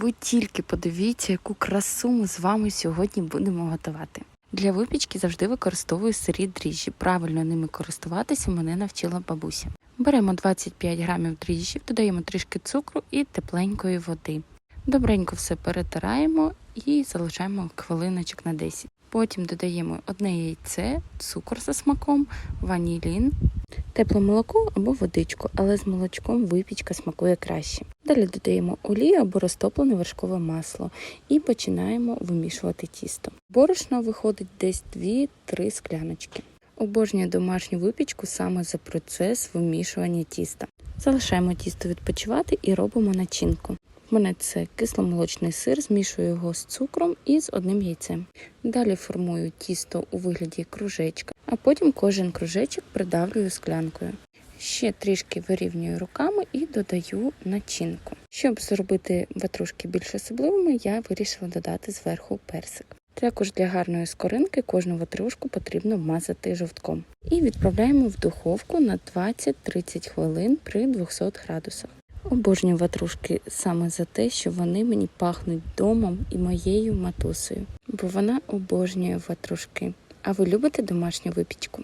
Ви тільки подивіться, яку красу ми з вами сьогодні будемо готувати. Для випічки завжди використовую сирі дріжджі. Правильно ними користуватися мене навчила бабуся. Беремо 25 грамів дріжджів, додаємо трішки цукру і тепленької води. Добренько все перетираємо і залишаємо хвилиночок на 10. Потім додаємо одне яйце, цукор за смаком, ванілін, тепле молоко або водичку, але з молочком випічка смакує краще. Далі додаємо олію або розтоплене вершкове масло і починаємо вимішувати тісто. Борошно виходить десь 2-3 скляночки. Обожнюю домашню випічку саме за процес вимішування тіста. Залишаємо тісто відпочивати і робимо начинку. У мене це кисломолочний сир, змішую його з цукром і з одним яйцем. Далі формую тісто у вигляді кружечка, а потім кожен кружечок придавлюю склянкою. Ще трішки вирівнюю руками і додаю начинку. Щоб зробити ватрушки більш особливими, я вирішила додати зверху персик. Також для гарної скоринки кожну ватрушку потрібно вмазати жовтком. І відправляємо в духовку на 20-30 хвилин при 200 градусах. Обожнюю ватрушки саме за те, що вони мені пахнуть домом і моєю матусею, бо вона обожнює ватрушки. А ви любите домашню випічку?